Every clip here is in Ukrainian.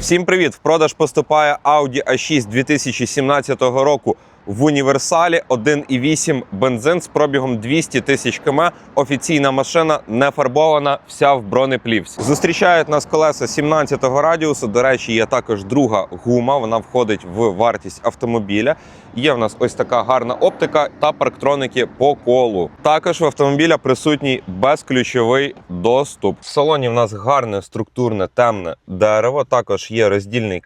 Всім привіт! В продаж поступає Audi A6 2017 року в універсалі 1,8 бензин з пробігом 200 тисяч км. Офіційна машина не фарбована, вся в бронеплівці. Зустрічають нас колеса 17-го радіусу. До речі, є також друга гума. Вона входить в вартість автомобіля. Є в нас ось така гарна оптика та парктроники по колу. Також в автомобіля присутній безключовий доступ. В салоні в нас гарне структурне темне дерево. Також є роздільний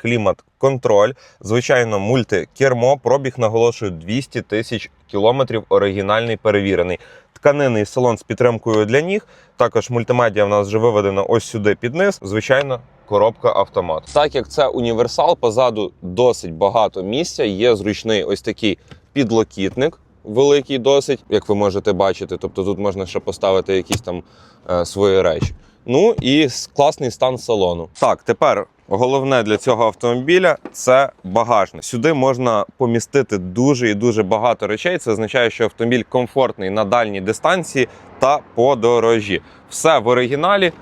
клімат-контроль. Звичайно, мультикермо. Пробіг наголошую 200 тисяч кілометрів. Оригінальний перевірений. Тканинний салон з підтримкою для ніг. Також мультимедіа в нас вже виведена ось сюди під низ. Звичайно, коробка автомат. Так як це універсал, позаду досить багато місця. Є зручний ось такий підлокітник. Великий досить, як ви можете бачити. Тобто тут можна ще поставити якісь там е, свої речі. Ну і класний стан салону. Так, тепер головне для цього автомобіля це багажник. Сюди можна помістити дуже і дуже багато речей. Це означає, що автомобіль комфортний на дальній дистанції та подорожі. Все в оригіналі,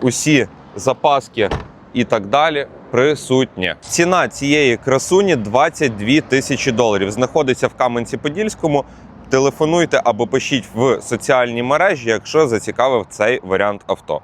усі запаски і так далі. Присутнє ціна цієї красуні 22 тисячі доларів. Знаходиться в Кам'янці-Подільському. Телефонуйте або пишіть в соціальні мережі, якщо зацікавив цей варіант авто.